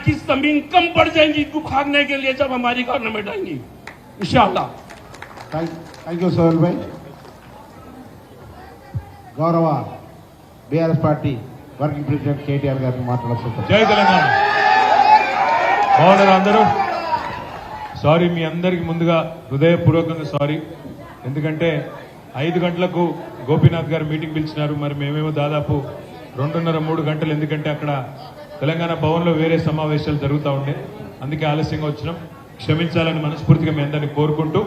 की जमीन कम पड़ जाएंगी इनको भागने के लिए जब हमारी गवर्नमेंट आएंगी इंशाल्लाह థ్యాంక్ యూ సోహెల్ భాయ్ గౌరవ BRS party working president KTR గారిని మాట్లాడుతున్నారు జై తెలంగాణ బాగున్నారు అందరూ సారీ మీ అందరికి ముందుగా హృదయపూర్వకంగా సారీ ఎందుకంటే ఐదు గంటలకు గోపీనాథ్ గారు మీటింగ్ పిలిచినారు మరి మేమేమో దాదాపు రెండున్నర మూడు గంటలు ఎందుకంటే అక్కడ తెలంగాణ భవన్లో వేరే సమావేశాలు జరుగుతూ ఉండే. అందుకే ఆలస్యంగా వచ్చినాం. క్షమించాలని మనస్ఫూర్తిగా మీ అందరిని కోరుకుంటూ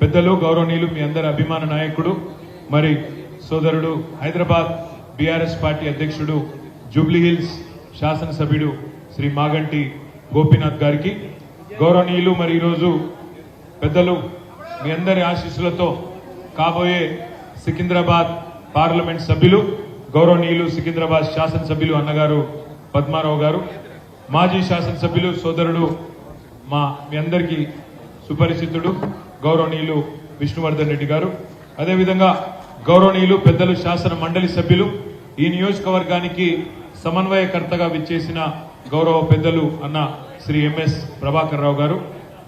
పెద్దలు గౌరవనీయులు మీ అందరి అభిమాన నాయకుడు మరి సోదరుడు హైదరాబాద్ బీఆర్ఎస్ పార్టీ అధ్యక్షుడు జూబ్లీహిల్స్ శాసనసభ్యుడు శ్రీ మాగంటి గోపీనాథ్ గారికి గౌరవనీయులు మరి ఈరోజు పెద్దలు మీ అందరి ఆశీస్సులతో కాబోయే సికింద్రాబాద్ పార్లమెంట్ సభ్యులు గౌరవనీయులు సికింద్రాబాద్ శాసనసభ్యులు అన్నగారు పద్మారావు గారు మాజీ శాసనసభ్యులు సోదరుడు మా మీ అందరికీ సుపరిచితుడు గౌరవనీయులు విష్ణువర్ధన్ రెడ్డి గారు. అదేవిధంగా గౌరవనీయులు పెద్దలు శాసన మండలి సభ్యులు ఈ నియోజకవర్గానికి సమన్వయకర్తగా విచ్చేసిన గౌరవ పెద్దలు అన్న శ్రీ ఎంఎస్ ప్రభాకర్ రావు గారు.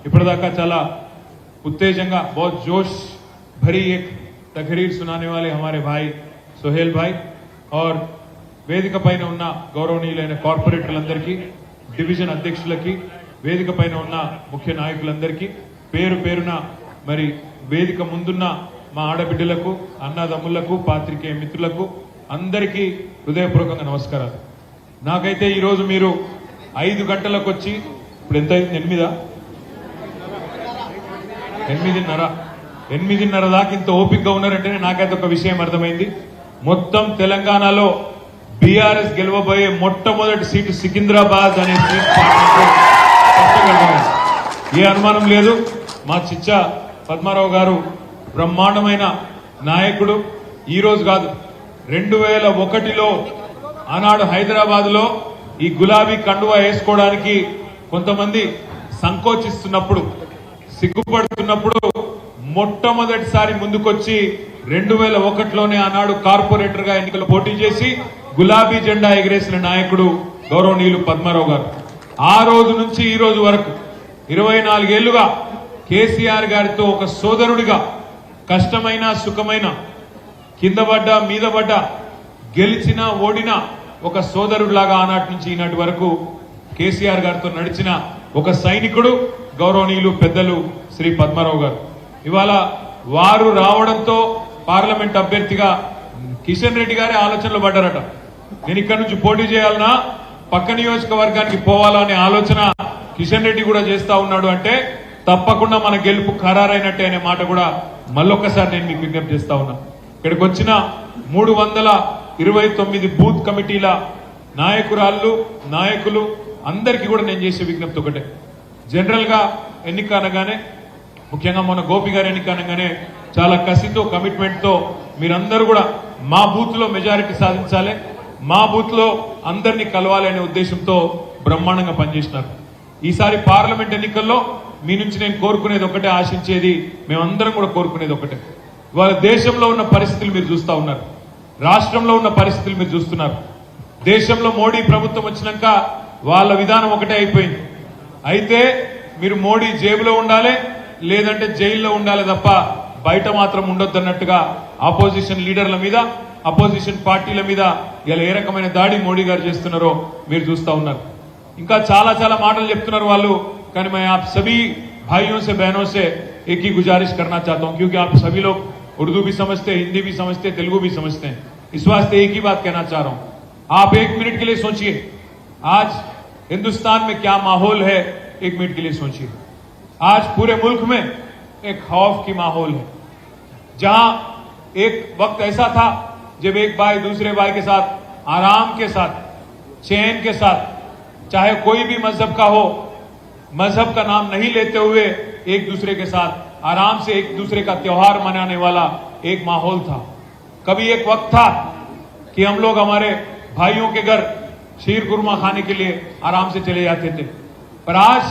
ఇప్పటిదాకా చాలా ఉత్తేజంగా బహుత్ జోష్ భరీ ఎక్ తఖరీర్ సునానే వాలే హమారే భాయ్ సుహేల్ భాయ్ ఆర్ వేదిక పైన ఉన్న గౌరవనీయులైన కార్పొరేటర్లందరికీ డివిజన్ అధ్యక్షులకి వేదిక పైన ఉన్న ముఖ్య నాయకులందరికీ పేరు పేరున మరి వేదిక ముందున్న మా ఆడబిడ్డలకు అన్నదమ్ములకు పాత్రికేయ మిత్రులకు అందరికీ హృదయపూర్వకంగా నమస్కారాలు. నాకైతే ఈరోజు మీరు ఐదు గంటలకు వచ్చి ఇప్పుడు ఎంత అయింది? ఎనిమిదా? ఎనిమిదిన్నర. ఎనిమిదిన్నర దాకా ఇంత ఓపిక్గా ఉన్నారంటేనే నాకైతే ఒక విషయం అర్థమైంది. మొత్తం తెలంగాణలో బీఆర్ఎస్ గెలవబోయే మొట్టమొదటి సీటు సికింద్రాబాద్ అనే సీట్ ఏ అనుమానం లేదు. మా చిచ్చ పద్మారావు గారు బ్రహ్మాండమైన నాయకుడు. ఈరోజు కాదు రెండు వేల ఒకటిలో ఆనాడు హైదరాబాద్లో ఈ గులాబీ కండువా వేసుకోవడానికి కొంతమంది సంకోచిస్తున్నప్పుడు సిగ్గుపడుతున్నప్పుడు మొట్టమొదటిసారి ముందుకొచ్చి రెండు వేల ఒకటిలోనే ఆనాడు కార్పొరేటర్గా ఎన్నికలు పోటీ చేసి గులాబీ జెండా ఎగిరేసిన నాయకుడు గౌరవనీయులు పద్మారావు గారు. ఆ రోజు నుంచి ఈ రోజు వరకు ఇరవై నాలుగేళ్ళుగా కేసీఆర్ గారితో ఒక సోదరుడిగా కష్టమైన సుఖమైన కింద పడ్డా మీద పడ్డా గెలిచినా ఓడినా ఒక సోదరుడిలాగా ఆనాటి నుంచి ఈనాటి వరకు కేసీఆర్ గారితో నడిచిన ఒక సైనికుడు గౌరవనీయులు పెద్దలు శ్రీ పద్మారావు గారు. ఇవాళ వారు రావడంతో పార్లమెంట్ అభ్యర్థిగా కిషన్ రెడ్డి గారే ఆలోచనలు పడ్డారట. నేను ఇక్కడి నుంచి పోటీ చేయాలన్నా పక్క నియోజకవర్గానికి పోవాలా అనే ఆలోచన కిషన్ రెడ్డి కూడా చేస్తా ఉన్నాడు అంటే తప్పకుండా మన గెలుపు ఖరారైనట్టే అనే మాట కూడా మళ్ళొక్కసారి నేను మీకు విజ్ఞప్తి చేస్తా ఉన్నా. ఇక్కడికి వచ్చిన మూడు వందల ఇరవై తొమ్మిది బూత్ కమిటీల నాయకురాళ్ళు నాయకులు అందరికీ కూడా నేను చేసే విజ్ఞప్తి ఒకటే. జనరల్గా ఎన్నిక అనగానే ముఖ్యంగా మన గోపి గారు ఎన్నిక అనగానే చాలా కసితో కమిట్మెంట్తో మీరందరూ కూడా మా బూత్లో మెజారిటీ సాధించాలి. మా బూత్లో అందరినీ కలవాలి అనే ఉద్దేశంతో బ్రహ్మాండంగా పనిచేసినారు. ఈసారి పార్లమెంట్ ఎన్నికల్లో మీ నుంచి నేను కోరుకునేది ఒకటే ఆశించేది మేమందరం కూడా కోరుకునేది ఒకటే. ఇవాళ దేశంలో ఉన్న పరిస్థితులు మీరు చూస్తా ఉన్నారు. రాష్ట్రంలో ఉన్న పరిస్థితులు మీరు చూస్తున్నారు. దేశంలో మోడీ ప్రభుత్వం వచ్చినాక వాళ్ళ విధానం ఒకటే అయిపోయింది. అయితే మీరు మోడీ జేబులో ఉండాలి లేదంటే జైల్లో ఉండాలి తప్ప బయట మాత్రం ఉండొద్దు అన్నట్టుగా ఆపోజిషన్ లీడర్ల మీద అపోజిషన్ పార్టీల మీద ఇలా ఏ రకమైన దాడి మోడీ గారు చేస్తున్నారో మీరు చూస్తా ఉన్నారు ఇంకా చాలా చాలా మాటలు చెప్తున్నారు వాళ్ళు కానీ मैं आप सभी भाइयों से बहनों से एक ही गुजारिश करना चाहता हूं क्योंकि आप सभी लोग उर्दू भी समझते हैं हिंदी भी समझते हैं तेलुगु भी समझते हैं इस वास्ते एक ही बात कहना चाह रहा हूं आप एक मिनट के लिए सोचिए आज हिंदुस्तान में क्या माहौल है एक मिनट के लिए सोचिए आज पूरे मुल्क में एक खौफ की माहौल है। जहाँ एक वक्त ऐसा था, जब एक भाई दूसरे भाई के साथ आराम के साथ, चैन के साथ, चाहे कोई भी मज़हब का हो, मज़हब का नाम नहीं लेते हुए एक दूसरे के साथ आराम से एक दूसरे का त्यौहार मनाने वाला एक माहौल था। कभी एक वक्त था कि हम लोग हमारे भाइयों के घर शीर गुरमा खाने के लिए आराम से चले जाते थे। पर आज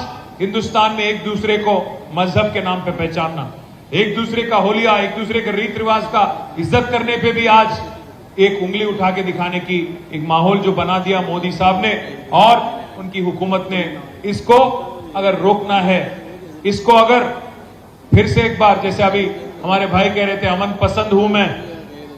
हिंदुस्तान में एक दूसरे को मज़हब के नाम पे पहचानना। एक दूसरे का होलिया, एक दूसरे के रीत रिवाज का इज़्ज़त करने पे भी आज एक उंगली उठा के दिखाने की एक माहौल जो बना दिया मोदी साहब ने और उनकी हुकूमत ने। इसको अगर रोकना है, इसको अगर फिर से एक बार, जैसे अभी हमारे भाई कह रहे थे, अमन पसंद हूँ मैं,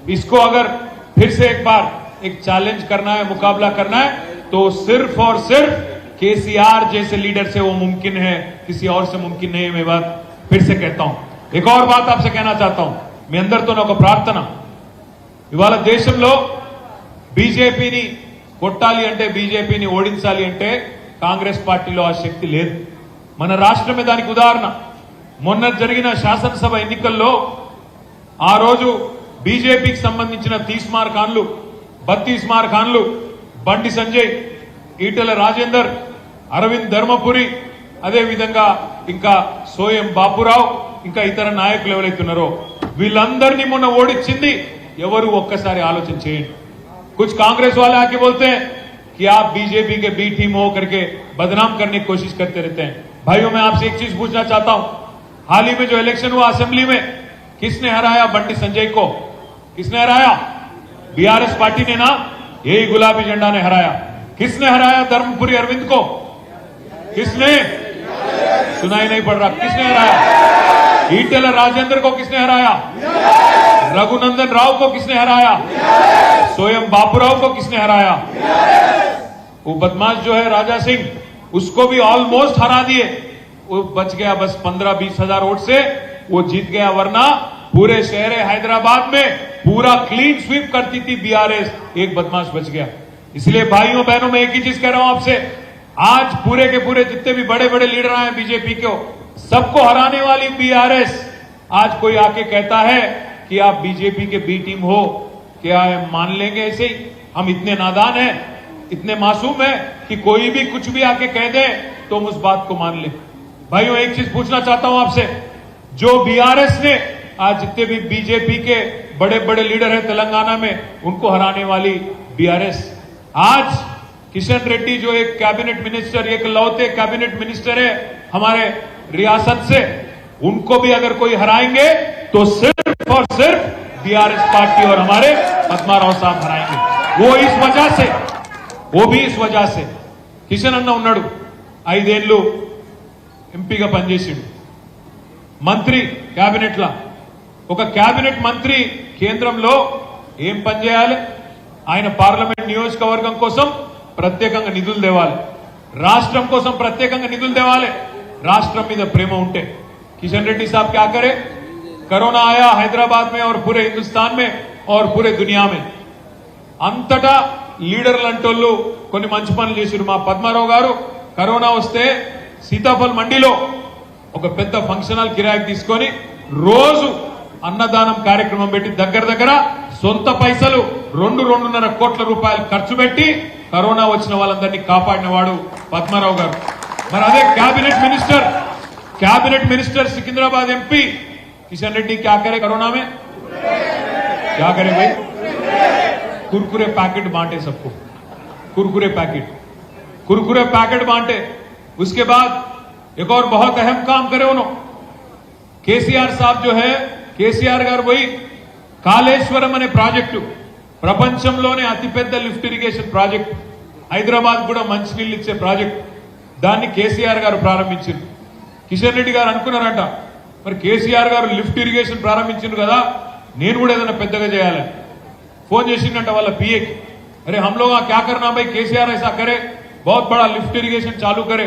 इसको अगर फिर से एक बार एक चैलेंज करना है, मुकाबला करना है तो सिर्फ़ और सिर्फ़ केसीआर जैसे लीडर से वो मुमकिन है किसी और से मुमकिन नहीं है मैं बात फिर से कहता हूं एक और बात आपसे कहना चाहता हूं మీ అందరితో ఒక ప్రార్థన ఇవాళ దేశంలో బీజేపీని కొట్టాలి అంటే బీజేపీని ఓడించాలి అంటే కాంగ్రెస్ పార్టీలో ఆ శక్తి లేదు మన రాష్ట్రమే దానికి ఉదాహరణ మొన్న జరిగిన శాసనసభ ఎన్నికల్లో ఆ రోజు బీజేపీకి సంబంధించిన తీస్మార్ ఖాన్లు బత్తీస్మార్ ఖాన్లు బండి సంజయ్ ఈటెల రాజేందర్ అరవింద్ ధర్మపురి అదే విధంగా ఇంకా సోయం బాపురావు ఇంకా ఇతర నాయకులు ఎవరైతే ఉన్నారో వీళ్ళందరినీ మొన్న ఓడించింది ఎవరు ఒక్కసారి ఆలోచన చేయండి कुछ कांग्रेस वाले आके बोलते हैं कि आप बीजेपी के बी टीम हो करके बदनाम करने की कोशिश करते रहते हैं भाइयों मैं आपसे एक चीज पूछना चाहता हूं हाल ही में जो इलेक्शन हुआ असेंबली में किसने हराया बंटी संजय को किसने हराया बीआरएस पार्टी ने ना यही गुलाबी झंडा ने हराया किसने हराया धर्मपुरी अरविंद को किसने? सुनाई नहीं पड़ रहा। किसने हराया? ईटेल राजेंद्र को किसने हराया? रघुनंदन राव को किसने हराया? स्वयं बाबूराव को किसने हराया? वो बदमाश जो है राजा सिंह, उसको भी ऑलमोस्ट हरा दिए। वो बच गया बस पंद्रह बीस हज़ार वोट से। वो जीत गया वरना पूरे शहर हैदराबाद में पूरा क्लीन स्वीप करती थी बीआरएस एक बदमाश बच गया। इसलिए भाइयों, बहनों, मैं एक ही चीज़ कह रहा हूँ आपसे। आज पूरे के पूरे जितने भी बड़े बड़े लीडर आए बीजेपी को, सबको हराने वाली बीआरएस आज कोई आके कहता है कि आप बीजेपी के बी टीम हो क्या मान लेंगे ऐसे ही हम इतने नादान हैं, इतने मासूम हैं, कि कोई भी कुछ भी आके कह दे तो हम उस बात को मान ले। भाइयों, एक चीज़ पूछना चाहता हूँ आपसे, जो बीआरएस ने आज जितने भी बीजेपी के बड़े बड़े लीडर हैं तेलंगाना में, उनको हराने वाली बीआरएस आज किशन रेड्डी जो एक कैबिनेट मिनिस्टर एक लौते कैबिनेट मिनिस्टर है हमारे रियासत से उनको भी अगर कोई हराएंगे तो सिर्फ और सिर्फ बीआरएस पार्टी और हमारे पद्मा राव साहब हराएंगे वो इस वजह से वो भी इस वजह से కిషన్ అన్న ఉన్నాడు ఐదేళ్లు ఎంపీగా పనిచేసిండు మంత్రి కేబినెట్ లా ఒక కేబినెట్ మంత్రి కేంద్రంలో ఏం పని చేయాలి ఆయన పార్లమెంట్ నియోజకవర్గం కోసం ప్రత్యేకంగా నిధులు తేవాలి రాష్ట్రం కోసం ప్రత్యేకంగా నిధులు తేవాలి రాష్ట్రం మీద ప్రేమ ఉంటే కిషన్ రెడ్డి साहब क्या करे कोरोना आया हैदराबाद में और पूरे हिंदुस्तान में और पूरे दुनिया में అంతటా లీడర్లు అంటోళ్ళు కొన్ని మంచి పనులు చేశారు మా పద్మారావు గారు కరోనా వస్తే సీతాఫల్ మండిలో ఒక పెద్ద ఫంక్షన్ హాల్ కిరాయికి తీసుకొని రోజు అన్నదానం కార్యక్రమం పెట్టి దగ్గర దగ్గర సొంత పైసలు రెండు రెండున్నర కోట్ల రూపాయలు ఖర్చు పెట్టి కరోనా వచ్చిన వాళ్ళందరినీ కాపాడిన వాడు పద్మారావు గారు మరి అదే cabinet minister cabinet minister Secunderabad MP Kishan Reddy क्या करे कोरोना में क्या करे भाई कुरकुरे पैकेट बांटे सबको कुरकुरे पैकेट कुरकुरे पैकेट बांटे उसके बाद एक और बहुत अहम काम करे उन्होंने కేసీఆర్ సాబ్ जो है కేసీఆర్ గారు పోయి కాళేశ్వరం అనే ప్రాజెక్టు ప్రపంచంలోనే అతిపెద్ద లిఫ్ట్ ఇరిగేషన్ ప్రాజెక్ట్ హైదరాబాద్ కూడా మంచినీళ్ళు ఇచ్చే ప్రాజెక్ట్ దాన్ని కేసీఆర్ గారు ప్రారంభించారు కిషన్ రెడ్డి గారు అనుకున్నారంట మరి కేసీఆర్ గారు లిఫ్ట్ ఇరిగేషన్ ప్రారంభించారు కదా నేను కూడా ఏదైనా పెద్దగా చేయాలని फोन చేసిండంట వాళ్ళ पिए की अरे हम लोग यहाँ क्या करना भाई केसीआर ऐसा करे बहुत बड़ा लिफ्ट इरिगेशन चालू करे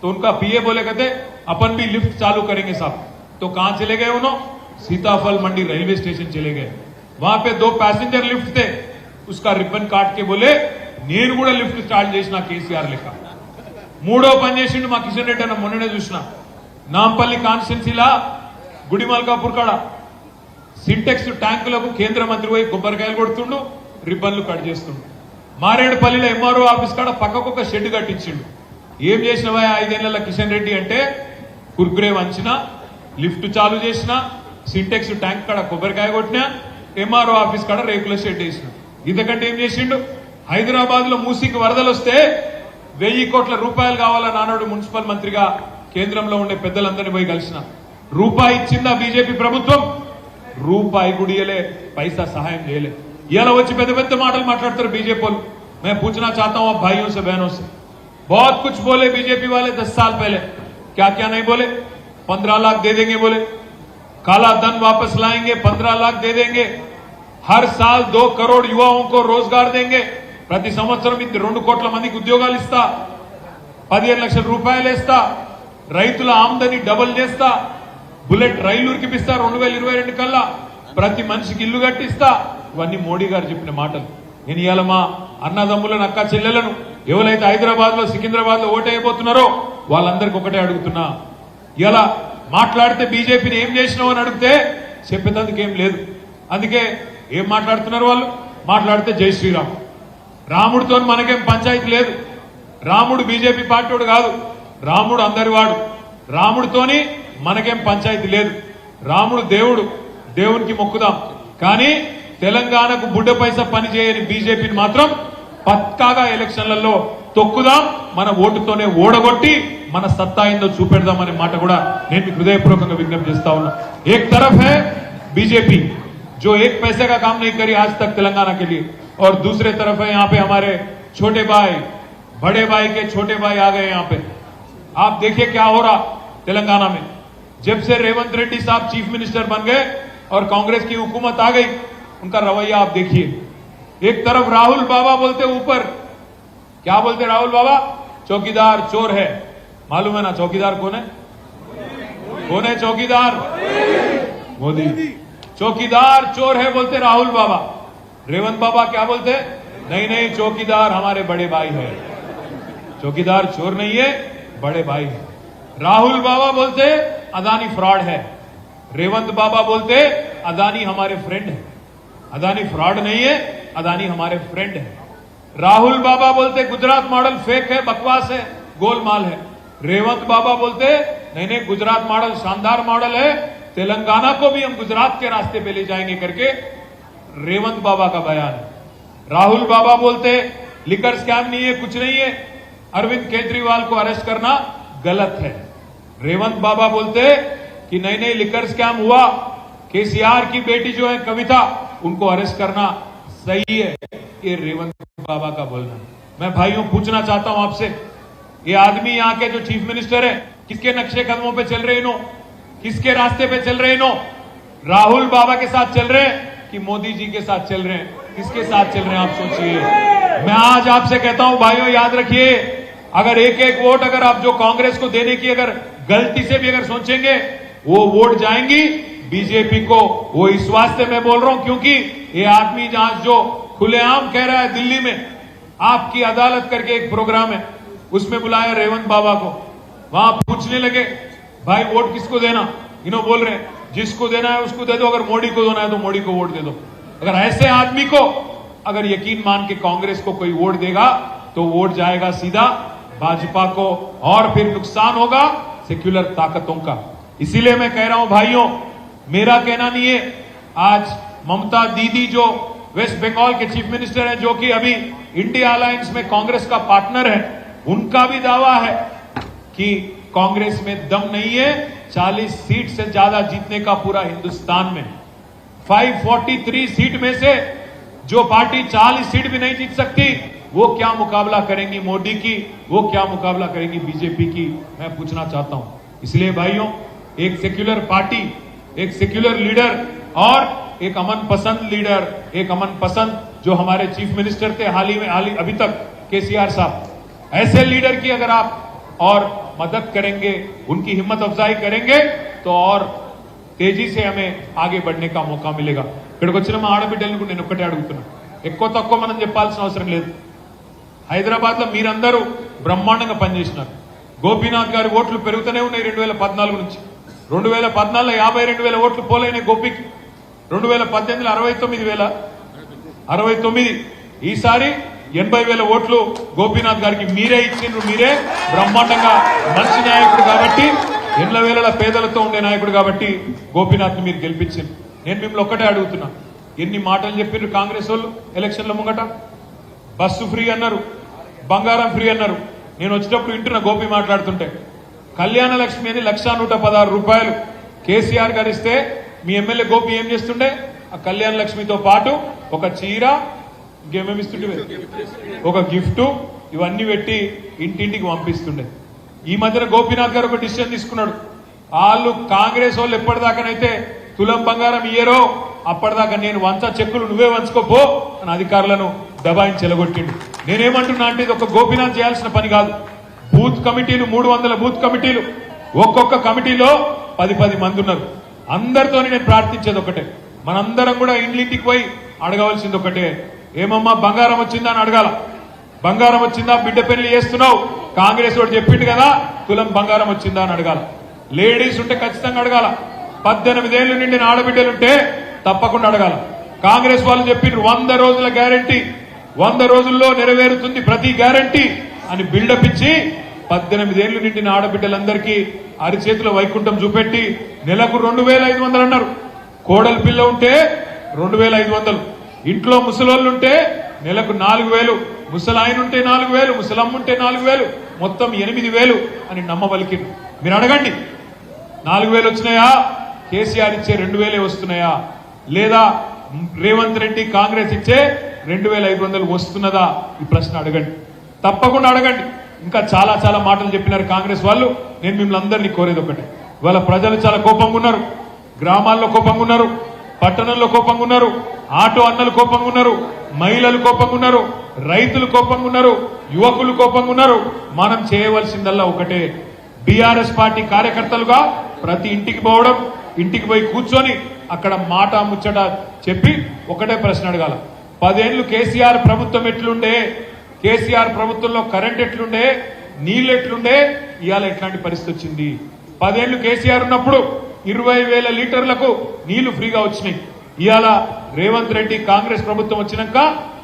तो उनका पीए बोले कहते अपन भी लिफ्ट चालू करेंगे साहब तो कहां चले गए उन्होंने सीताफल मंडी रेलवे स्टेशन चले गए वहां पे दो पैसेंजर लिफ्ट थे उसका रिबन काट के बोले నేను కూడా లిఫ్ట్ స్టార్ట్ చేసిన కేసీఆర్ లెక్క. మూడో పని చేసిండు మా కిషన్ రెడ్డి అన్న మొన్ననే చూసిన. నాంపల్లి కాన్స్టిట్యున్సీలా గుడిమల్కాపూర్ కాడ. సింటెక్స్ ట్యాంకులకు కేంద్ర మంత్రి పోయి కొబ్బరికాయలు కొడుతుండు రిబ్బన్లు కట్ చేస్తుండు. మారేడుపల్లిలో ఎంఆర్ఓ ఆఫీస్ కాడ పక్కకు ఒక షెడ్ కట్టించిండు. ఏం చేసినవా ఐదేళ్ళ కిషన్ రెడ్డి అంటే కుర్కురే వంచిన లిఫ్ట్ చాలు చేసిన సింటెక్స్ ట్యాంక్ కాడ కొబ్బరికాయ కొట్టినా ఎంఆర్ఓ ఆఫీస్ కాడ రేకుల షెడ్ వేసిన. ఇంతకంటే ఏం చేసిండు? హైదరాబాద్ లో మూసీకి వరదలు వస్తే వెయ్యి కోట్ల రూపాయలు కావాలని నానాడు మున్సిపల్ మంత్రిగా కేంద్రంలో ఉండే పెద్దలందరినీ పోయి కలిసిన రూపాయి ఇచ్చిందా బీజేపీ ప్రభుత్వం రూపాయి గుడియలే పైసా సహాయం చేయలే ఇలా వచ్చి పెద్ద పెద్ద మాటలు మాట్లాడతారు बीजेपी వాళ్ళు मैं पूछना चाहता हूं आप भाइयों से बहनों से बहुत कुछ बोले बीजेपी वाले दस साल पहले क्या क्या नहीं बोले पंद्रह लाख दे देंगे बोले काला धन वापस लाएंगे पंद्रह लाख दे देंगे हर साल दो करोड़ युवाओं को रोजगार देंगे ప్రతి సంవత్సరం ఇది రెండు కోట్ల మందికి ఉద్యోగాలు ఇస్తా పదిహేను లక్షల రూపాయలు వేస్తా రైతుల ఆమ్దని డబుల్ చేస్తా బుల్లెట్ రైలు ఉరికిపిస్తా రెండు వేల ఇరవై రెండు కల్లా ప్రతి మనిషికి ఇల్లు కట్టిస్తా. ఇవన్నీ మోడీ గారు చెప్పిన మాటలు. నేను ఇవాళ మా అన్నదమ్ములను అక్క చెల్లెలను ఎవరైతే హైదరాబాద్లో సికింద్రాబాద్లో ఓటైపోతున్నారో వాళ్ళందరికీ ఒకటే అడుగుతున్నా. ఇలా మాట్లాడితే బీజేపీని ఏం చేసినావు అని అడిగితే చెప్పేందుకు ఏం లేదు. అందుకే ఏం మాట్లాడుతున్నారు వాళ్ళు? మాట్లాడితే జై శ్రీరామ్. రాముడితో మనకేం పంచాయతీ లేదు. రాముడు బీజేపీ పార్టీ కాదు. రాముడు అందరి వాడు. రాముడితోని మనకేం పంచాయతీ లేదు. రాముడు దేవుడు. దేవునికి మొక్కుదాం. కానీ తెలంగాణకు బుడ్డ పైసా పనిచేయని బీజేపీని మాత్రం పక్కాగా ఎలక్షన్లలో తొక్కుదాం. మన ఓటుతోనే ఓడగొట్టి మన సత్తా ఏందో చూపెడదామనే మాట కూడా నేను మీకు హృదయపూర్వకంగా విజ్ఞప్తి చేస్తా ఉన్నా. ఏక్ తరఫ్ హే బీజేపీ. జో ఏ పైసా కామ్ నహీ కరీ ఆజ్ తక్ తెలంగాణకి వెళ్ళి और दूसरे तरफ़ है यहाँ पे हमारे छोटे भाई, बड़े भाई के छोटे भाई आ गए यहाँ पे। आप देखिए क्या हो रहा तेलंगाना में। जब से रेवंत रेड्डी साहब चीफ मिनिस्टर बन गए और कांग्रेस की हुकूमत आ गई, उनका रवैया आप देखिए। एक तरफ़ राहुल बाबा बोलते ऊपर। क्या बोलते राहुल बाबा? चौकीदार चोर है। मालूम है ना चौकीदार कौन है? कौन है चौकीदार? मोदी। चौकीदार चोर है बोलते राहुल बाबा। रेवंत बाबा क्या बोलते नहीं नहीं, चौकीदार हमारे बड़े भाई है। चौकीदार चोर नहीं है, बड़े भाई है। राहुल बाबा बोलते अदानी फ्रॉड है। रेवंत बाबा बोलते अदानी हमारे फ्रेंड है। अदानी फ्रॉड नहीं है, अदानी हमारे फ्रेंड है। राहुल बाबा बोलते गुजरात मॉडल फेक है, बकवास है, गोलमाल है। रेवंत बाबा बोलते नहीं नहीं, गुजरात मॉडल शानदार मॉडल है। तेलंगाना को भी हम गुजरात के रास्ते पे ले जाएँगे करके रेवंत बाबा का बयान। है राहुल बाबा बोलते, लिकर स्कैम नहीं है, कुछ नहीं है। अरविंद केजरीवाल को अरेस्ट करना गलत है। रेवंत बाबा बोलते कि नहीं नहीं, लिकर स्कैम हुआ। केसीआर की बेटी जो है, कविता, उनको अरेस्ट करना सही है, ये रेवंत बाबा का बोलना। मैं भाइयों, पूछना चाहता हूँ आपसे, ये आदमी यहाँ के जो चीफ मिनिस्टर है, किसके नक्शे कदमों पे चल रहे इनो किसके रास्ते पे चल रहे इनो राहुल बाबा के साथ चल रहे हैं। कि मोदी जी के साथ चल रहे हैं। किसके साथ चल रहे हैं, आप सोचिए। मैं आज आपसे कहता हूँ, भाइयों, याद रखिए, अगर एक एक वोट अगर आप जो कांग्रेस को देने की अगर गलती से भी अगर सोचेंगे, वो वोट जाएँगी। बीजेपी को वो इस वास्ते मैं बोल रहा हूँ, क्योंकि ये आदमी जहाँ जो खुलेआम कह रहा है दिल्ली में, आपकी अदालत करके एक प्रोग्राम है, उसमें बुलाया रेवंत बाबा को। वहाँ पूछने लगे, भाई, वोट किसको देना? इन्हों बोल रहे हैं जिसको देना है उसको दे दो, अगर मोदी को देना है तो मोदी को वोट दे दो। अगर ऐसे आदमी को, अगर यकीन मान के कांग्रेस को कोई वोट देगा तो वोट जाएगा सीधा। भाजपा को और फिर नुकसान होगा सेक्युलर ताकतों का। इसीलिए मैं कह रहा हूँ, भाइयों, मेरा कहना नहीं है, आज ममता दीदी जो वेस्ट बंगाल के चीफ मिनिस्टर हैं, जो कि अभी इंडिया अलायंस में कांग्रेस का पार्टनर है, उनका भी दावा है कि कांग्रेस में दम नहीं है 40 सीट से ज़्यादा जीतने का पूरा हिंदुस्तान में। 543 सीट में से जो पार्टी 40 सीट भी नहीं जीत सकती, वो क्या मुकाबला करेंगी मोदी की, वो क्या मुकाबला करेंगी बीजेपी की, मैं पूछना चाहता हूँ। इसलिए भाइयों, एक सेक्युलर पार्टी एक सेक्युलर लीडर और एक अमन पसंद लीडर एक अमन पसंद जो हमारे चीफ मिनिस्टर थे हाल ही में, हाल अभी तक केसीआर साहब। ऐसे लीडर की अगर आप और मदद करेंगे उनकी हिम्मत अफजाई करेंगे तो और తేజీ సే హమే ఆగే బడ్నే కా మౌకా మిలేగా ఇక్కడికి వచ్చిన మా ఆడబిడ్డలకు నేను ఒక్కటే అడుగుతున్నా ఎక్కువ తక్కువ మనం చెప్పాల్సిన అవసరం లేదు హైదరాబాద్ లో మీరందరూ బ్రహ్మాండంగా పనిచేసినారు గోపీనాథ్ గారి ఓట్లు పెరుగుతూనే ఉన్నాయి రెండు వేల పద్నాలుగు నుంచి రెండు వేల పద్నాలుగులో యాభై రెండు వేల ఓట్లు పోలైనాయి గోపికి రెండు వేల పద్దెనిమిదిలో అరవై తొమ్మిది వేల అరవై తొమ్మిది ఈసారి ఎనభై వేల ఓట్లు గోపీనాథ్ గారికి మీరే ఇచ్చిండ్రు మీరే బ్రహ్మాండంగా మంచి నాయకుడు కాబట్టి ఎన్ల వేల పేదలతో ఉండే నాయకుడు కాబట్టి గోపీనాథ్ని మీరు గెలిపించింది నేను మిమ్మల్ని ఒక్కటే అడుగుతున్నా. ఎన్ని మాటలు చెప్పిండ్రు కాంగ్రెస్ వాళ్ళు ఎలక్షన్ల ముంగట? బస్సు ఫ్రీ అన్నారు బంగారం ఫ్రీ అన్నారు. నేను వచ్చేటప్పుడు వింటున్నా గోపి మాట్లాడుతుంటే. కళ్యాణ లక్ష్మి అని లక్ష నూట పదహారు రూపాయలు కేసీఆర్ గారు ఇస్తే మీ ఎమ్మెల్యే గోపి ఏం చేస్తుండే? ఆ కళ్యాణ లక్ష్మితో పాటు ఒక చీర ఇంకేమేమి ఇస్తుండే ఒక గిఫ్ట్ ఇవన్నీ పెట్టి ఇంటింటికి పంపిస్తుండే. ఈ మధ్యన గోపీనాథ్ గారు ఒక డిసిషన్ తీసుకున్నాడు. వాళ్ళు కాంగ్రెస్ వాళ్ళు ఎప్పటిదాకానైతే తులం బంగారం ఇయ్యరో అప్పటిదాకా నేను వంచ చెక్కులు నువ్వే వంచుకోపో అని అధికారులను దబాయించి చెలగొట్టిండు. నేనేమంటున్నా అంటే ఇది ఒక గోపీనాథ్ చేయాల్సిన పని కాదు. బూత్ కమిటీలు మూడు వందల బూత్ కమిటీలు. ఒక్కొక్క కమిటీలో పది పది మంది ఉన్నారు. అందరితో నేను ప్రార్థించేది ఒకటే. మనందరం కూడా ఇంటింటికి పోయి అడగవలసింది ఒకటే. ఏమమ్మా బంగారం వచ్చిందా అని అడగాల. బంగారం వచ్చిందా? బిడ్డ పెళ్ళి చేస్తున్నావు. కాంగ్రెస్ వాడు చెప్పిండు కదా తులం బంగారం వచ్చిందా అని అడగాల. లేడీస్ ఉంటే ఖచ్చితంగా అడగాల. పద్దెనిమిదేళ్ళు నిండిన ఆడబిడ్డలుంటే తప్పకుండా అడగాల. కాంగ్రెస్ వాళ్ళు చెప్పిండ్రు వంద రోజుల గ్యారంటీ. వంద రోజుల్లో నెరవేరుతుంది ప్రతి గ్యారంటీ అని బిల్డప్ ఇచ్చి పద్దెనిమిదేళ్ళు నిండిన ఆడబిడ్డలందరికీ అరిచేతిలో వైకుంఠం చూపెట్టి నెలకు రెండు వేల ఐదు వందలు అన్నారు. కోడలి పిల్ల ఉంటే రెండు వేల ఐదు వందలు. ఇంట్లో ముసలోళ్ళు ఉంటే నెలకు నాలుగు వేలు ముసలాయన ఉంటే నాలుగు వేలు ముసలమ్మ ఉంటే నాలుగు వేలు మొత్తం ఎనిమిది వేలు అని నమ్మవలికి మీరు అడగండి నాలుగు వేలు వచ్చినాయా? కేసీఆర్ ఇచ్చే రెండు వేలే వస్తున్నాయా? లేదా రేవంత్ రెడ్డి కాంగ్రెస్ ఇచ్చే రెండు వేల ఐదు వందలు వస్తున్నదా? ఈ ప్రశ్న అడగండి. తప్పకుండా అడగండి. ఇంకా చాలా చాలా మాటలు చెప్పినారు కాంగ్రెస్ వాళ్ళు. నేను మిమ్మల్ని అందరినీ కోరేది ఒకటి. ఇవాళ ప్రజలు చాలా కోపంగా ఉన్నారు. గ్రామాల్లో కోపంగా ఉన్నారు. పట్టణంలో కోపంగా ఉన్నారు ఆటో అన్నలు కోపంగా ఉన్నారు మహిళలు కోపంగా ఉన్నారు రైతులు కోపంగా ఉన్నారు యువకులు కోపంగా ఉన్నారు మనం చేయవలసిందల్లా ఒకటే. బీఆర్ఎస్ పార్టీ కార్యకర్తలుగా ప్రతి ఇంటికి పోవడం ఇంటికి పోయి కూర్చొని అక్కడ మాట ముచ్చట చెప్పి ఒకటే ప్రశ్న అడగాల. పదేళ్ళు కేసీఆర్ ప్రభుత్వం ఎట్లుండే? కేసీఆర్ ప్రభుత్వంలో కరెంట్ ఎట్లుండే? నీళ్ళు ఎట్లుండే? ఇవాళ ఎట్లాంటి పరిస్థితి వచ్చింది? పదేళ్ళు కేసీఆర్ ఉన్నప్పుడు ఇరవై వేల లీటర్లకు నీళ్ళు ఫ్రీగా వచ్చినాయి. ఇవాళ రేవంత్ రెడ్డి కాంగ్రెస్ ప్రభుత్వం వచ్చినాక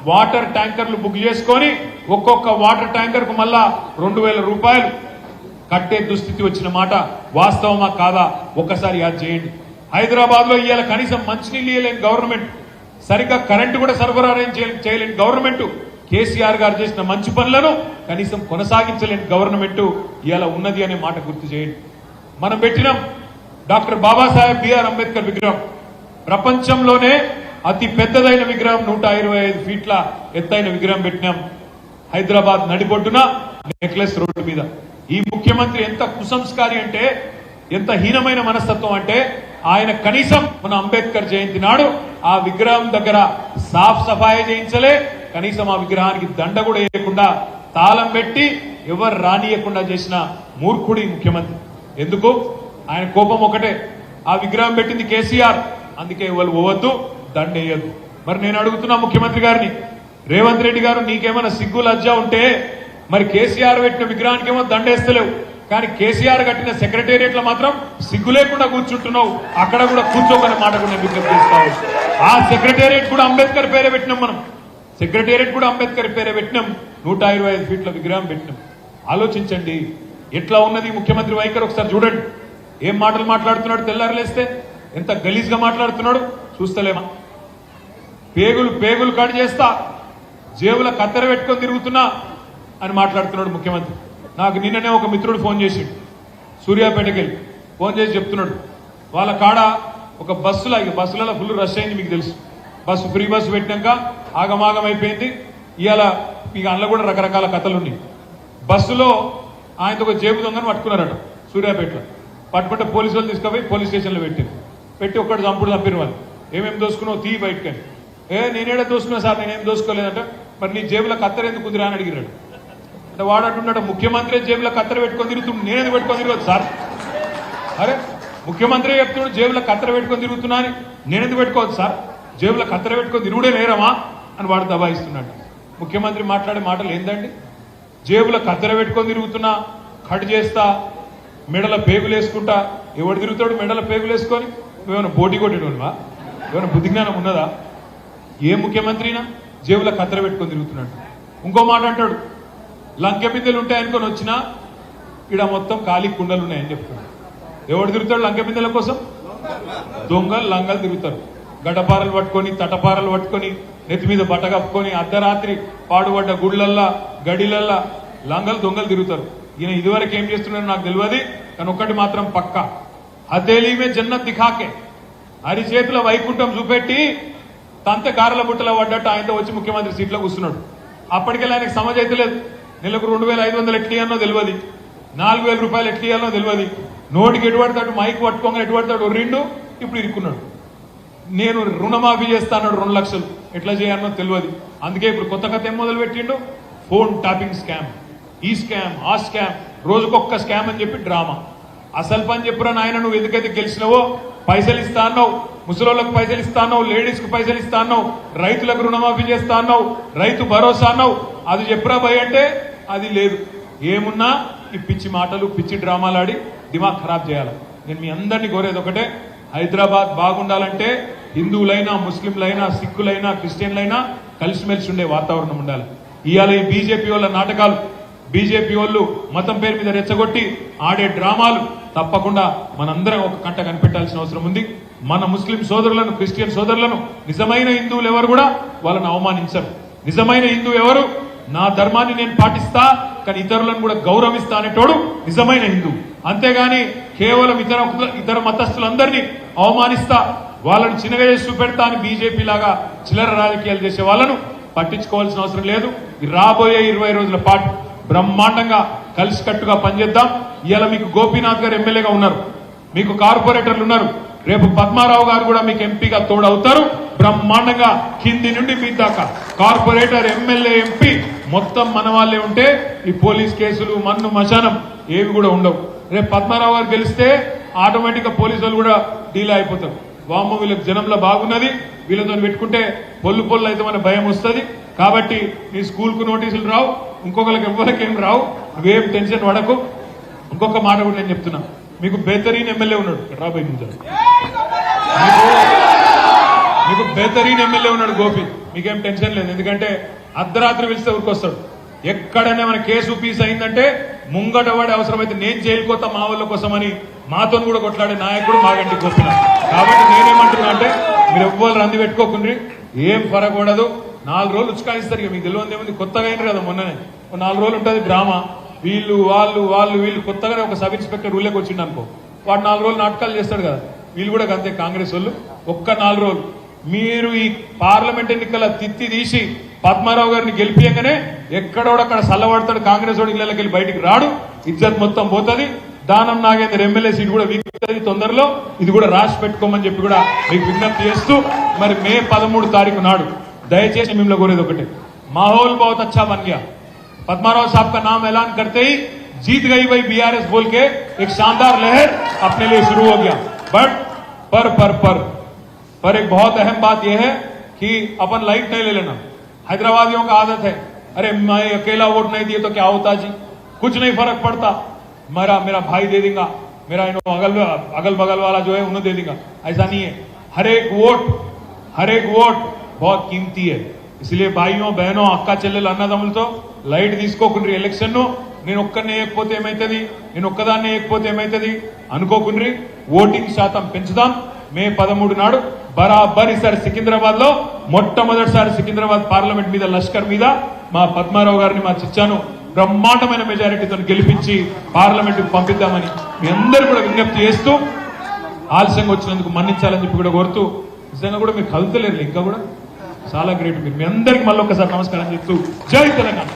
వాటర్ ట్యాంకర్లు బుక్ చేసుకొని ఒక్కొక్క వాటర్ ట్యాంకర్కు మళ్ళా రెండు వేల రూపాయలు కట్టే దుస్థితి వచ్చిన మాట వాస్తవమా కాదా? ఒక్కసారి యాద్ చేయండి. హైదరాబాద్లో ఇవాళ కనీసం మంచినీళ్ళు ఇవ్వలేని గవర్నమెంట్. సరిగ్గా కరెంటు కూడా సరఫరా చేయలేని గవర్నమెంట్. కేసీఆర్ గారు చేసిన మంచి పనులను కనీసం కొనసాగించలేని గవర్నమెంట్ ఇవాళ ఉన్నది అనే మాట గుర్తు చేయండి. మనం పెట్టినాం డాక్టర్ బాబాసాహెబ్ బిఆర్ అంబేద్కర్ విగ్రహం. ప్రపంచంలోనే అతి పెద్దదైన విగ్రహం నూట ఇరవై ఐదు ఫీట్ల ఎత్తైన విగ్రహం పెట్టినాం. హైదరాబాద్ నడిబొడ్డున నెక్లెస్ రోడ్డు మీద. ఈ ముఖ్యమంత్రి ఎంత కుసంస్కారి అంటే ఎంత హీనమైన మనస్తత్వం అంటే ఆయన కనీసం మన అంబేద్కర్ జయంతి నాడు ఆ విగ్రహం దగ్గర సాఫ్ సఫాయి చేయించలే కనీసం ఆ విగ్రహానికి దండ కూడా వేయకుండా తాళం పెట్టి ఎవరు రానియకుండా చేసిన మూర్ఖుడి ముఖ్యమంత్రి. ఎందుకు? ఆయన కోపం ఒకటే. ఆ విగ్రహం పెట్టింది కేసీఆర్. అందుకే వాళ్ళు పోవద్దు దండేయద్దు. మరి నేను అడుగుతున్నా ముఖ్యమంత్రి గారిని రేవంత్ రెడ్డి గారు నీకేమైనా సిగ్గు లజ్జ ఉంటే మరి కేసీఆర్ పెట్టిన విగ్రహానికి ఏమో దండేస్తలేవు. కానీ కేసీఆర్ కట్టిన సెక్రటేరియట్లో మాత్రం సిగ్గు లేకుండా కూర్చుంటున్నావు. అక్కడ కూడా కూర్చోమనే మాట కూడా విజ్ఞప్తి చేస్తావు ఆ సెక్రటేరియట్ కూడా అంబేద్కర్ పేరే పెట్టినాం మనం. సెక్రటేరియట్ కూడా అంబేద్కర్ పేరే పెట్టినాం. నూట ఇరవై ఐదు ఫీట్ల విగ్రహం పెట్టినాం. ఆలోచించండి ఎట్లా ఉన్నది ముఖ్యమంత్రి వైఖరి ఒకసారి చూడండి. ఏం మాటలు మాట్లాడుతున్నాడు తెల్లారలేస్తే ఎంత గలీజ్గా మాట్లాడుతున్నాడు? చూస్తలేమా? పేగులు పేగులు కట్ చేస్తా జేబుల కత్తెర పెట్టుకొని తిరుగుతున్నా అని మాట్లాడుతున్నాడు ముఖ్యమంత్రి. నాకు నిన్ననే ఒక మిత్రుడు ఫోన్ చేసిండు. సూర్యాపేటకి వెళ్ళి ఫోన్ చేసి చెప్తున్నాడు. వాళ్ళ కాడ ఒక బస్సులో ఈ బస్సులలో ఫుల్ రష్ అయింది మీకు తెలుసు. బస్సు ఫ్రీ బస్సు పెట్టినాక ఆగమాగం అయిపోయింది ఇవాళ ఇక అందులో కూడా రకరకాల కథలు ఉన్నాయి బస్సులో ఆయనతో ఒక జేబు దొంగను పట్టుకున్నారట సూర్యాపేటలో. పట్టుకుంటే పోలీసు వాళ్ళు తీసుకుపోయి పోలీస్ స్టేషన్లో పెట్టారు పెట్టి ఒక్కడు చంపుడు చంపిన వాళ్ళు. ఏమేమి దోసుకున్నావు? తీ బయటకని. ఏ నేనేడా దోసుకున్నా సార్? నేనేం దోసుకోలేదంట. మరి నీ జేబులో కత్తర ఎందుకు కుదిరా అని అడిగినాడు అంటే వాడు అంటున్నాడు ముఖ్యమంత్రి జేబులో కత్తెర పెట్టుకొని తిరుగుతుంది నేనేది పెట్టుకొని తిరగదు సార్? అరే ముఖ్యమంత్రి చెప్తున్నాడు జేబులో కత్తెర పెట్టుకొని తిరుగుతున్నా అని. నేనెందుకు పెట్టుకోవద్దు సార్? జేబులో కత్తెర పెట్టుకొని తిరుగుడే నేరమా? అని వాడు దబాయిస్తున్నాడు. ముఖ్యమంత్రి మాట్లాడే మాటలు ఏందండి? జేబులో కత్తెర పెట్టుకొని తిరుగుతున్నా కట్ చేస్తా మెడల పేగులు వేసుకుంటా ఎవడు తిరుగుతాడు మెడల పేగులు వేసుకొని ఏమైనా బోటి కొట్టేటోనివా? ఏమైనా బుద్ధి జ్ఞానం ఉన్నదా? ఏ ముఖ్యమంత్రినా జేబులో కత్తెర పెట్టుకొని తిరుగుతున్నాడు. ఇంకో మాట అంటాడు లంకె బిందెలు ఉంటాయనుకొని వచ్చినా ఇక్కడ మొత్తం ఖాళీ కుండలు ఉన్నాయని చెప్తున్నాడు ఎవడు తిరుగుతాడు లంకె బిందెల కోసం? దొంగలు లంగలు తిరుగుతారు. గడపారలు పట్టుకొని తటపారలు పట్టుకొని నెత్తి మీద బట్ట కప్పుకొని అర్ధరాత్రి పాడుపడ్డ గుళ్ళల్లా గడిలల్లా లంగలు దొంగలు తిరుగుతారు. ఈయన ఇదివరకు ఏం చేస్తున్నాడో నాకు తెలియదు కానీ ఒక్కటి మాత్రం పక్క. హతేలీమే జన్నత్ దిఖాకే. అరిచేతుల వైకుంఠం చూపెట్టి తంత కారల బుట్టలో పడ్డట్టు ఆయనతో వచ్చి ముఖ్యమంత్రి సీట్లో కూర్చున్నాడు. అప్పటికెళ్ళి ఆయనకు సమజ్ అయితే లేదు. నెలకు రెండు వేల ఐదు వందలు ఎట్లు తెలియదు. నాలుగు వేల రూపాయలు ఎట్లు తెలియదు. నోటికి ఎటుపడతాడు మైక్ పట్టుకోగా ఎటుపడతాడు రెండు ఇప్పుడు ఇరుక్కున్నాడు. నేను రుణమాఫీ చేస్తాను రెండు లక్షలు. ఎట్లా చేయాలనో తెలియదు. అందుకే ఇప్పుడు కొత్త కథ ఏం మొదలు పెట్టిండు ఫోన్ టాపింగ్ స్కామ్. ఈ స్కామ్ ఆ స్కామ్ రోజుకొక్క స్కామ్ అని చెప్పి డ్రామా. అసలు పని చెప్పురా నాయన నువ్వు ఎందుకైతే గెలిచినావో పైసలు ఇస్తా అన్నావు. ముసలోళ్ళకు పైసలు ఇస్తా అన్నావు లేడీస్కు పైసలు ఇస్తా అన్నావు రైతులకు రుణమాఫీ చేస్తా అన్నావు రైతు భరోసా అన్నావు. అది చెప్పురా భయ్ అంటే అది లేదు. ఏమున్నా ఈ పిచ్చి మాటలు పిచ్చి డ్రామాలు ఆడి దిమాగ్ ఖరాబ్ చేయాలి. నేను మీ అందరినీ కోరేది ఒకటే హైదరాబాద్ బాగుండాలంటే హిందువులైనా ముస్లింలైనా సిక్కులైనా క్రిస్టియన్లైనా కలిసిమెలిసి ఉండే వాతావరణం ఉండాలి. ఇవాళ ఈ బీజేపీ వాళ్ళ నాటకాలు బీజేపీ వాళ్ళు మతం పేరు మీద రెచ్చగొట్టి ఆడే డ్రామాలు తప్పకుండా మనందరం ఒక కంట కనిపెట్టాల్సిన అవసరం ఉంది. మన ముస్లిం సోదరులను క్రిస్టియన్ సోదరులను నిజమైన హిందువులు ఎవరు కూడా వాళ్ళని అవమానించరు. నిజమైన హిందువు ఎవరు? నా ధర్మాన్ని నేను పాటిస్తా కానీ ఇతరులను కూడా గౌరవిస్తా అనేటోడు నిజమైన హిందువు అంతేగాని కేవలం ఇతర ఇతర మతస్థులందరినీ అవమానిస్తా వాళ్ళని చిన్నగా చేసి చూపెడతా అని బీజేపీ లాగా చిల్లర రాజకీయాలు చేసే వాళ్ళను పట్టించుకోవాల్సిన అవసరం లేదు. రాబోయే ఇరవై రోజుల పాటు బ్రహ్మాండంగా కలిసికట్టుగా పనిచేద్దాం. ఇవాళ మీకు గోపీనాథ్ గారు ఎమ్మెల్యేగా ఉన్నారు. మీకు కార్పొరేటర్లు ఉన్నారు. రేపు పద్మారావు గారు కూడా మీకు ఎంపీగా తోడవుతారు. బ్రహ్మాండంగా కింది నుండి మీ దాకా కార్పొరేటర్ ఎమ్మెల్యే ఎంపీ మొత్తం మన వాళ్ళే ఉంటే ఈ పోలీస్ కేసులు మన్ను మశానం ఏవి కూడా ఉండవు. రేపు పద్మారావు గారు గెలిస్తే ఆటోమేటిక్గా పోలీసు వాళ్ళు కూడా డీల్ అయిపోతారు. వామ్మ వీళ్ళకి జనంలో బాగున్నది. వీళ్ళతో పెట్టుకుంటే పొల్లు పొల్లు అయితే మన భయం వస్తుంది. కాబట్టి నీ స్కూల్కు నోటీసులు రావు. ఇంకొకరికి ఎవ్వరికి ఏం రావు. నువ్వేం టెన్షన్ పడకు. ఇంకొక మాట కూడా నేను చెప్తున్నా. మీకు బేతరీన్ ఎమ్మెల్యే ఉన్నాడు. రాబోయే ముందు? మీకు బేతరీన్ ఎమ్మెల్యే ఉన్నాడు గోపి. మీకేం టెన్షన్ లేదు. ఎందుకంటే అర్ధరాత్రి పిలిస్తే ఊరికొస్తాడు. ఎక్కడైనా మన కేసు పీస్ అయిందంటే ముంగట వాడే అవసరమైతే నేను జైలుకోతా మా వాళ్ళ కోసమని మాతో కూడా కొట్లాడే నాయకుడు మాగంటి గోపిన కాబట్టి నేనేమంటున్నా అంటే మీరు ఎవ్వరు రంది పెట్టుకోకుండ్రి. ఏం పరకూడదు నాలుగు రోజులు ఉచ్చుకాయిస్తారు ఇక. మీకు తెలియదు ఏముంది? కొత్తగా అయినారు కదా మొన్ననే. నాలుగు రోజులు ఉంటుంది డ్రామా. వీళ్ళు వాళ్ళు వాళ్ళు వీళ్ళు కొత్తగానే ఒక సబ్ ఇన్స్పెక్టర్ ఊళ్ళోకి వచ్చిండు అనుకో. వాడు నాలుగు రోజులు నాటకాలు చేస్తాడు కదా. వీళ్ళు కూడా అంతే కాంగ్రెస్ వాళ్ళు. ఒక్క నాలుగు రోజులు. మీరు ఈ పార్లమెంట్ ఎన్నికల తిత్తి తీసి పద్మారావు గారిని గెలిపియంగానే ఎక్కడోడక్కడ చల్లబడతాడు కాంగ్రెస్ వాడు ఇళ్ళకి వెళ్ళి బయటికి రాడు. ఇజ్జత్ మొత్తం పోతుంది. దానం నాగేందర్ ఎమ్మెల్యే సీట్ కూడా వీక్తుంది తొందరలో. ఇది కూడా రాసి పెట్టుకోమని చెప్పి కూడా మీకు విజ్ఞప్తి చేస్తూ మరి మే పదమూడు తారీఖు నాడు दयचे मिम दोपटे माहौल बहुत अच्छा बन गया पदमाराव साहब का नाम ऐलान करते ही जीत गई भाई बीआरएस बोल के एक शानदार लहर अपने लिए शुरू हो गया बट पर पर पर पर एक बहुत अहम बात यह है कि अपन लाइट नहीं ले लेना हैदराबादियों का आदत है अरे मैं अकेला वोट नहीं दिए तो क्या होता जी कुछ नहीं फ़र्क पड़ता मेरा मेरा भाई दे देगा मेरा इन अगल अगल बगल वाला जो है उन्हें दे देगा ऐसा नहीं है. हर एक वोट, हर एक वोट बहुत कीमती है इसलिए భాయ్యో బహనో అక్క చెల్లెలు అన్నదమ్ములతో లైట్ తీసుకోకుండ్రి ఎలక్షన్ ను నేను ఒక్కరిని వేయకపోతే ఏమైతుంది నేను ఒక్కదాన్ని వేయకపోతే ఏమైతుంది అనుకోకుండ్రి ఓటింగ్ శాతం పెంచుదాం మే పదమూడు నాడు బరాబర్ ఈసారి సికింద్రాబాద్ లో మొట్టమొదటిసారి సికింద్రాబాద్ పార్లమెంట్ మీద లష్కర్ మీద మా పద్మారావు గారిని మా చిచ్చాను బ్రహ్మాండమైన మెజారిటీతో గెలిపించి పార్లమెంట్ పంపిద్దామని మీ అందరూ కూడా విజ్ఞప్తి చేస్తూ ఆలస్యంగా వచ్చినందుకు మన్నించాలని చెప్పి కూడా కోరుతూ నిజంగా కూడా మీరు కలుతలేరు ఇంకా కూడా చాలా గ్రేట్. మీరు మీ అందరికి మళ్ళీ ఒకసారి నమస్కారం చెప్తూ జై తెలంగాణ.